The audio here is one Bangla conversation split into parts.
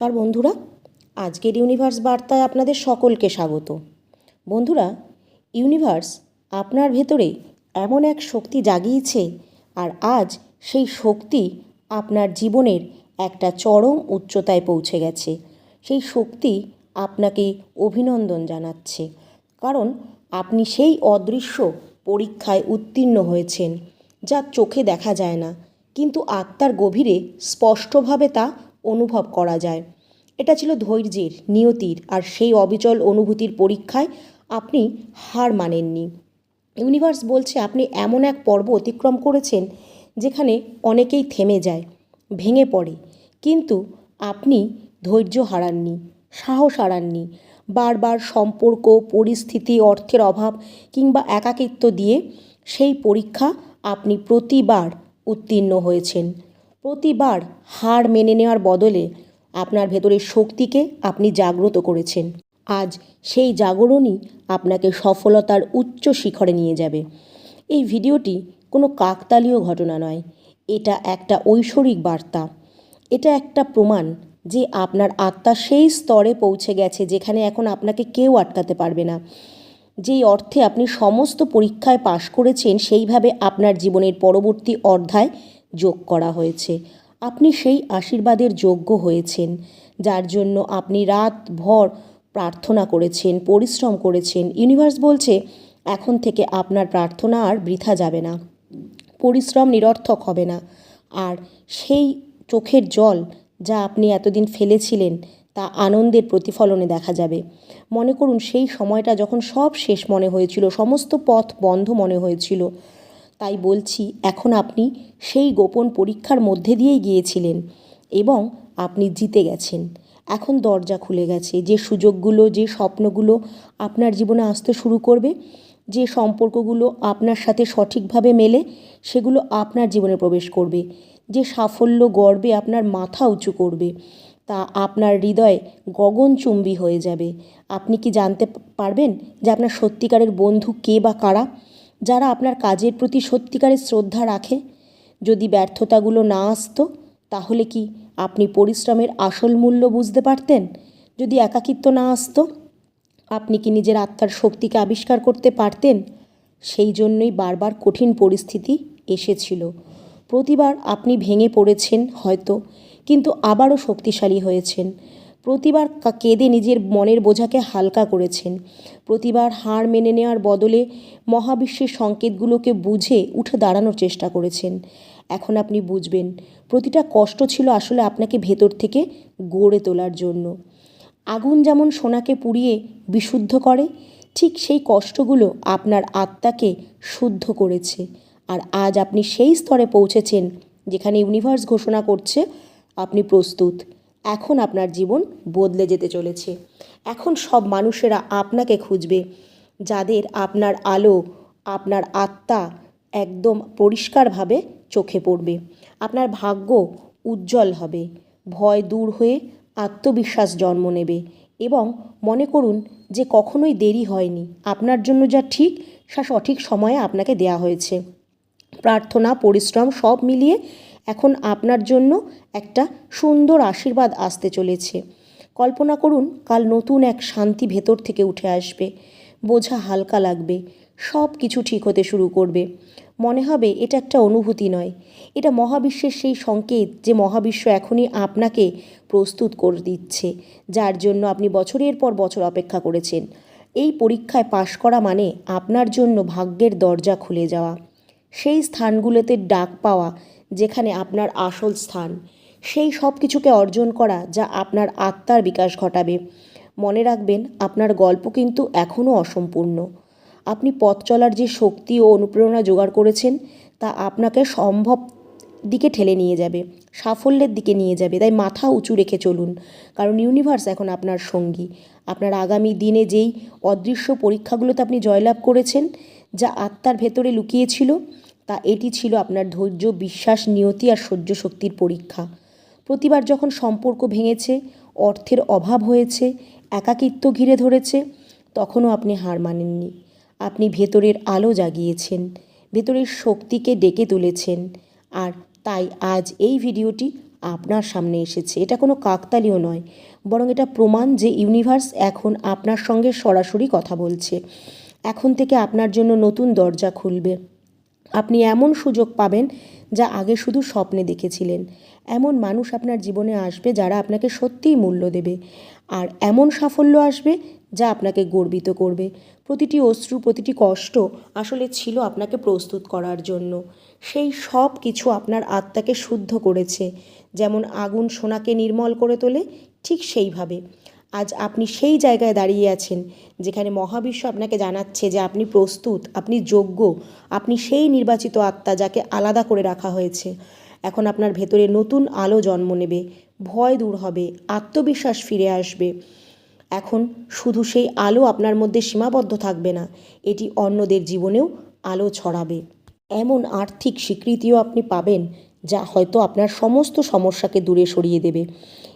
আর বন্ধুরা, আজকের ইউনিভার্স বার্তায় আপনাদের সকলকে স্বাগত। বন্ধুরা, ইউনিভার্স আপনার ভেতরে এমন এক শক্তি জাগিয়েছে আর আজ সেই শক্তি আপনার জীবনের একটা চরম উচ্চতায় পৌঁছে গেছে। সেই শক্তি আপনাকে অভিনন্দন জানাচ্ছে, কারণ আপনি সেই অদৃশ্য পরীক্ষায় উত্তীর্ণ হয়েছেন, যা চোখে দেখা যায় না, কিন্তু আত্মার গভীরে স্পষ্টভাবে তা অনুভব করা যায়। এটা ছিল ধৈর্যের, নিয়তির আর সেই অবিচল অনুভূতির পরীক্ষায় আপনি হার মানেননি। ইউনিভার্স বলছে, আপনি এমন এক পর্ব অতিক্রম করেছেন যেখানে অনেকেই থেমে যায়, ভেঙে পড়ে। কিন্তু আপনি ধৈর্য হারাননি, সাহস হারাননি। বারবার সম্পর্ক, পরিস্থিতি, অর্থের অভাব কিংবা একাকিত্ব দিয়ে সেই পরীক্ষা আপনি প্রতিবার উত্তীর্ণ হয়েছেন। প্রতিবার হার মেনে নেওয়ার বদলে আপনার ভেতরের শক্তিকে আপনি জাগ্রত করেছেন। আজ সেই জাগরণই আপনাকে সফলতার উচ্চ শিখরে নিয়ে যাবে। এই ভিডিওটি কোনো কাকতালীয় ঘটনা নয়। এটা একটা ঐশ্বরিক বার্তা। এটা একটা প্রমাণ যে আপনার আত্মা সেই স্তরে পৌঁছে গেছে যেখানে এখন আপনাকে কেউ আটকাতে পারবে না। যেই অর্থে আপনি সমস্ত পরীক্ষায় পাশ করেছেন, সেইভাবে আপনার জীবনের পরবর্তী অধ্যায় যোগ করা হয়েছে। আপনি সেই আশীর্বাদের যোগ্য হয়েছেন, যার জন্য আপনি রাত ভর প্রার্থনা করেছেন, পরিশ্রম করেছেন। ইউনিভার্স বলছে, এখন থেকে আপনার প্রার্থনা আর বৃথা যাবে না। পরিশ্রম নিরর্থক হবে না। আর সেই চোখের জল যা আপনি এতদিন ফেলেছিলেন, তা আনন্দের প্রতিফলনে দেখা যাবে। মনে করুন, সেই সময়টা যখন সব শেষ মনে হয়েছিল, সমস্ত পথ বন্ধ মনে হয়েছিল তাই বলছি, এখন আপনি সেই গোপন পরীক্ষার মধ্যে দিয়েই গিয়েছিলেন এবং আপনি জিতে গেছেন। এখন দরজা খুলে গেছে। যে সুযোগগুলো, যে স্বপ্নগুলো আপনার জীবনে আসতে শুরু করবে, যে সম্পর্কগুলো আপনার সাথে সঠিকভাবে মেলে, সেগুলো আপনার জীবনে প্রবেশ করবে। যে সাফল্য, গর্বে আপনার মাথা উঁচু করবে, তা আপনার হৃদয়ে গগনচুম্বী হয়ে যাবে। আপনি কি জানতে পারবেন যে আপনার সত্যিকারের বন্ধু কে বা কারা? যারা আপনার কাজের প্রতি সত্যিকারের শ্রদ্ধা রাখে, যদি ব্যর্থতাগুলো না আসতো, তাহলে কি আপনি পরিশ্রমের আসল মূল্য বুঝতে পারতেন? যদি একাকিত্ব না আসতো, আপনি কি নিজের আত্মার শক্তিকে আবিষ্কার করতে পারতেন? সেই জন্যই বারবার কঠিন পরিস্থিতি এসেছিল। প্রতিবার আপনি ভেঙে পড়েছেন হয়তো, কিন্তু আবারও শক্তিশালী হয়েছেন। প্রতিবার কেঁদে নিজের মনের বোঝাকে হালকা করেছেন। প্রতিবার হার মেনে নেওয়ার বদলে মহাবিশ্বের সংকেতগুলোকে বুঝে উঠে দাঁড়ানোর চেষ্টা করেছেন। এখন আপনি বুঝবেন, প্রতিটা কষ্ট ছিল আসলে আপনাকে ভেতর থেকে গড়ে তোলার জন্য। আগুন যেমন সোনাকে পুড়িয়ে বিশুদ্ধ করে, ঠিক সেই কষ্টগুলো আপনার আত্মাকে শুদ্ধ করেছে। আর আজ আপনি সেই স্তরে পৌঁছেছেন যেখানে ইউনিভার্স ঘোষণা করছে, আপনি প্রস্তুত। এখন আপনার জীবন বদলে যেতে চলেছে। এখন সব মানুষেরা আপনাকে খুঁজবে, যাদের আপনার আলো, আপনার আত্মা একদম পরিষ্কারভাবে চোখে পড়বে। আপনার ভাগ্য উজ্জ্বল হবে, ভয় দূর হয়ে আত্মবিশ্বাস জন্ম নেবে এবং মনে করুন যে কখনোই দেরি হয়নি। আপনার জন্য যা ঠিক, সা সঠিক সময়ে আপনাকে দেয়া হয়েছে। প্রার্থনা, পরিশ্রম সব মিলিয়ে এখন আপনার জন্য একটা সুন্দর আশীর্বাদ আসতে চলেছে। কল্পনা করুন, কাল নতুন এক শান্তি ভেতর থেকে উঠে আসবে। বোঝা হালকা লাগবে। সব কিছু ঠিক হতে শুরু করবে। মনে হবে এটা একটা অনুভূতি নয়। এটা মহাবিশ্বের সেই সংকেত যে মহাবিশ্ব এখনই আপনাকে প্রস্তুত করে দিচ্ছে, যার জন্য আপনি বছরের পর বছর অপেক্ষা করেছেন। এই পরীক্ষায় পাশ করা মানে আপনার জন্য ভাগ্যের দরজা খুলে যাওয়া। সেই স্থানগুলোতে ডাক পাওয়া যেখানে আপনার আসল স্থান। সেই সব কিছুকে অর্জন করা যা আপনার আত্মার বিকাশ ঘটাবে। মনে রাখবেন, আপনার গল্প কিন্তু এখনও অসম্পূর্ণ। আপনি পথ চলার যে শক্তি ও অনুপ্রেরণা জোগাড় করেছেন, তা আপনাকে সম্ভব দিকে ঠেলে নিয়ে যাবে, সাফল্যের দিকে নিয়ে যাবে। তাই মাথা উঁচু রেখে চলুন, কারণ ইউনিভার্স এখন আপনার সঙ্গী। আপনার আগামী দিনে যেই অদৃশ্য পরীক্ষাগুলোতে আপনি জয়লাভ করেছেন, যা আত্মার ভেতরে লুকিয়েছিল তা এটি ছিল আপনার ধৈর্য, বিশ্বাস, নিয়তি আর সহ্য শক্তির পরীক্ষা। প্রতিবার যখন সম্পর্ক ভেঙেছে, অর্থের অভাব হয়েছে, একাকিত্ব ঘিরে ধরেছে, তখনও আপনি হার মানেননি। আপনি ভেতরের আলো জাগিয়েছেন, ভেতরের শক্তিকে ডেকে তুলেছেন আর তাই আজ এই ভিডিওটি আপনার সামনে এসেছে। এটা কোনো কাকতালীয় নয়, বরং এটা প্রমাণ যে ইউনিভার্স এখন আপনার সঙ্গে সরাসরি কথা বলছে। এখন থেকে আপনার জন্য নতুন দরজা খুলবে। আপনি এমন সুযোগ পাবেন যা আগে শুধু স্বপ্নে দেখেছিলেন। এমন মানুষ আপনার জীবনে আসবে যারা আপনাকে সত্যিই মূল্য দেবে। আর এমন সাফল্য আসবে যা আপনাকে গর্বিত করবে। প্রতিটি অশ্রু, প্রতিটি কষ্ট আসলে ছিল আপনাকে প্রস্তুত করার জন্য। সেই সব কিছু আপনার আত্মাকে শুদ্ধ করেছে। যেমন আগুন সোনাকে নির্মল করে তোলে, ঠিক সেইভাবে। আজ আপনি সেই জায়গায় দাঁড়িয়ে আছেন যেখানে মহাবিশ্ব আপনাকে জানাচ্ছে যে আপনি প্রস্তুত, আপনি যোগ্য, আপনি সেই নির্বাচিত আত্মা যাকে আলাদা করে রাখা হয়েছে। এখন আপনার ভেতরে নতুন আলো জন্ম নেবে, ভয় দূর হবে, আত্মবিশ্বাস ফিরে আসবে। এখন শুধু সেই আলো আপনার মধ্যে সীমাবদ্ধ থাকবে না, এটি অন্যদের জীবনেও আলো ছড়াবে। এমন আর্থিক স্বীকৃতিও আপনি পাবেন, যা হয়তো আপনার সমস্ত সমস্যাকে দূরে সরিয়ে দেবে।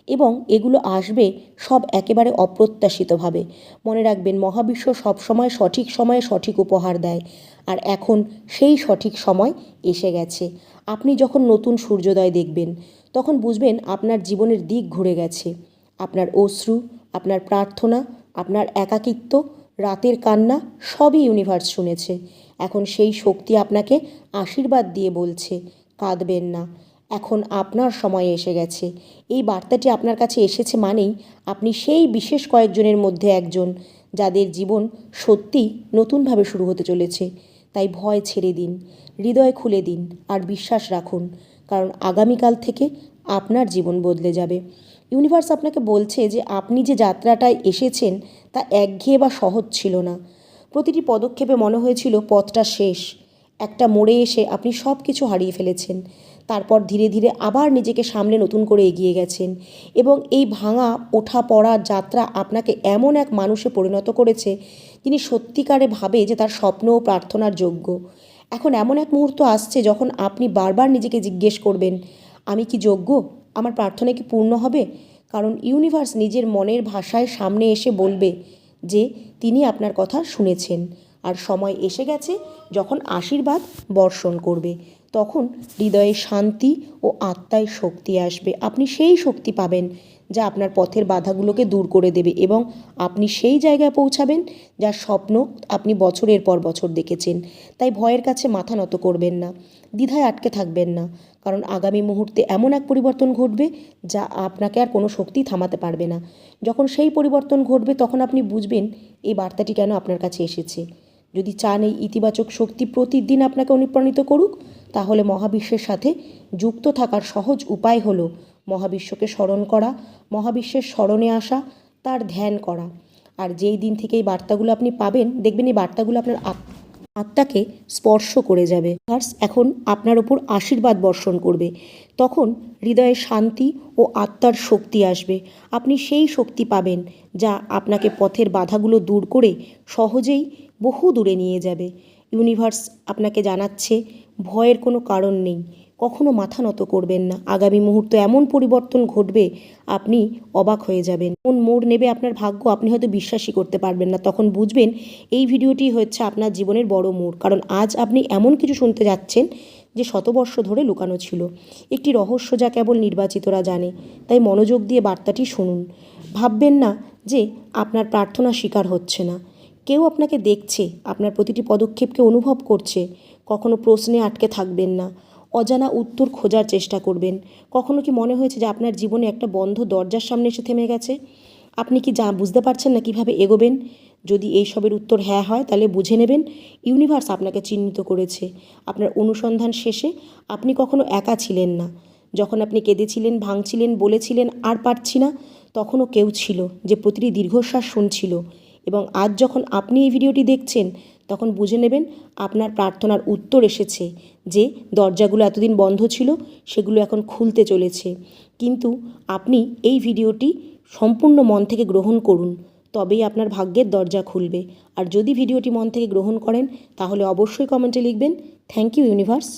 এবং এগুলো আসবে সব একেবারে অপ্রত্যাশিতভাবে। মনে রাখবেন, মহাবিশ্ব সবসময় সঠিক সময়ে সঠিক উপহার দেয় আর এখন সেই সঠিক সময় এসে গেছে। আপনি যখন নতুন সূর্যোদয় দেখবেন, তখন বুঝবেন আপনার জীবনের দিক ঘুরে গেছে। আপনার অশ্রু, আপনার প্রার্থনা, আপনার একাকিত্ব, রাতের কান্না সবই ইউনিভার্স শুনেছে। এখন সেই শক্তি আপনাকে আশীর্বাদ দিয়ে বলছে, কাঁদবেন না। এখন আপনার সময় এসে গেছে। এই বার্তাটি আপনার কাছে এসেছে মানেই আপনি সেই বিশেষ কয়েকজনের মধ্যে একজন যাদের জীবন সত্যিই নতুনভাবে শুরু হতে চলেছে। তাই ভয় ছেড়ে দিন, হৃদয় খুলে দিন আর বিশ্বাস রাখুন, কারণ আগামীকাল থেকে আপনার জীবন বদলে যাবে। ইউনিভার্স আপনাকে বলছে যে আপনি যে যাত্রাটায় এসেছেন তা একঘেয়ে বা সহজ ছিল না। প্রতিটি পদক্ষেপে মনে হয়েছিল পথটা শেষ। একটা মোড়ে এসে আপনি সব কিছু হারিয়ে ফেলেছেন। তারপর ধীরে ধীরে আবার নিজেকে সামনে নতুন করে এগিয়ে গেছেন। এবং এই ভাঙা, ওঠা পড়া যাত্রা আপনাকে এমন এক মানুষে পরিণত করেছে, যিনি সত্যিকারে ভাবে যে তার স্বপ্ন ও প্রার্থনার যোগ্য। এখন এমন এক মুহূর্ত আসছে যখন আপনি বারবার নিজেকে জিজ্ঞেস করবেন, আমি কি যোগ্য? আমার প্রার্থনা কি পূর্ণ হবে? কারণ ইউনিভার্স নিজের মনের ভাষায় সামনে এসে বলবে যে তিনি আপনার কথা শুনেছেন। আর সময় এসে গেছে যখন আশীর্বাদ বর্ষণ করবে। তখন হৃদয়ে শান্তি ও আত্মায় শক্তি আসবে। আপনি সেই শক্তি পাবেন যা আপনার পথের বাধাগুলোকে দূর করে দেবে এবং আপনি সেই জায়গায় পৌঁছাবেন যার স্বপ্ন আপনি বছরের পর বছর দেখেছেন। তাই ভয়ের কাছে মাথা নত করবেন না, দ্বিধায় আটকে থাকবেন না, কারণ আগামী মুহূর্তে এমন এক পরিবর্তন ঘটবে যা আপনাকে আর কোনো শক্তি থামাতে পারবে না। যখন সেই পরিবর্তন ঘটবে, তখন আপনি বুঝবেন এই বার্তাটি কেন আপনার কাছে এসেছে। যদি চান এই ইতিবাচক শক্তি প্রতিদিন আপনাকে অনুপ্রাণিত করুক তাহলে মহাবিশ্বের সাথে যুক্ত থাকার সহজ উপায় হলো মহাবিশ্বকে স্মরণ করা, মহাবিশ্বের স্মরণে আসা, তার ধ্যান করা। আর যেই দিন থেকে এই বার্তাগুলো আপনি পাবেন, দেখবেন এই বার্তাগুলো আপনার আত- আত্মাকে স্পর্শ করে যাবে। ইউনিভার্স এখন আপনার ওপর আশীর্বাদ বর্ষণ করবে। তখন হৃদয়ে শান্তি ও আত্মার শক্তি আসবে। আপনি সেই শক্তি পাবেন যা আপনাকে পথের বাধাগুলো দূর করে সহজেই বহু দূরে নিয়ে যাবে। ইউনিভার্স আপনাকে জানাচ্ছে, ভয়ের কোনো কারণ নেই। কখনো মাথা নত করবেন না। আগামী মুহূর্তে এমন পরিবর্তন ঘটবে, আপনি অবাক হয়ে যাবেন। কোন মোড় নেবে আপনার ভাগ্য, আপনি হয়তো বিশ্বাসই করতে পারবেন না। তখন বুঝবেন, এই ভিডিওটি হচ্ছে আপনার জীবনের বড় মোড়। কারণ আজ আপনি এমন কিছু শুনতে যাচ্ছেন, যে শতবর্ষ ধরে লুকানো ছিল। একটি রহস্য যা কেবল নির্বাচিতরা জানে। তাই মনোযোগ দিয়ে বার্তাটি শুনুন। ভাববেন না যে আপনার প্রার্থনা স্বীকার হচ্ছে না। কেউ আপনাকে দেখছে, আপনার প্রতিটি পদক্ষেপকে অনুভব করছে, কখনো প্রশ্নে আটকে থাকবেন না, অজানা উত্তর খোঁজার চেষ্টা করবেন। কখনো কি মনে হয়েছে যে আপনার জীবনে একটা বন্ধ দরজার সামনে এসে থেমে গেছে? আপনি কি যা বুঝতে পারছেন না কীভাবে এগোবেন? যদি এই সবের উত্তর হ্যাঁ হয়, তাহলে বুঝে নেবেন, ইউনিভার্স আপনাকে চিহ্নিত করেছে। আপনার অনুসন্ধান শেষে আপনি কখনো একা ছিলেন না। যখন আপনি কেঁদেছিলেন, ভাঙছিলেন, বলেছিলেন, আর পারছি না, তখনও কেউ ছিল যে প্রতিটি দীর্ঘশ্বাস শুনছিল। এবং আজ যখন আপনি এই ভিডিওটি দেখছেন, তখন বুঝে নেবেন আপনার প্রার্থনার উত্তর এসেছে যে দরজাগুলো এতদিন বন্ধ ছিল, সেগুলো এখন খুলতে চলেছে। কিন্তু আপনি এই ভিডিওটি সম্পূর্ণ মন থেকে গ্রহণ করুন, তবেই আপনার ভাগ্যের দরজা খুলবে। আর যদি ভিডিওটি মন থেকে গ্রহণ করেন, তাহলে অবশ্যই কমেন্টে লিখবেন, থ্যাংক ইউ ইউনিভার্স।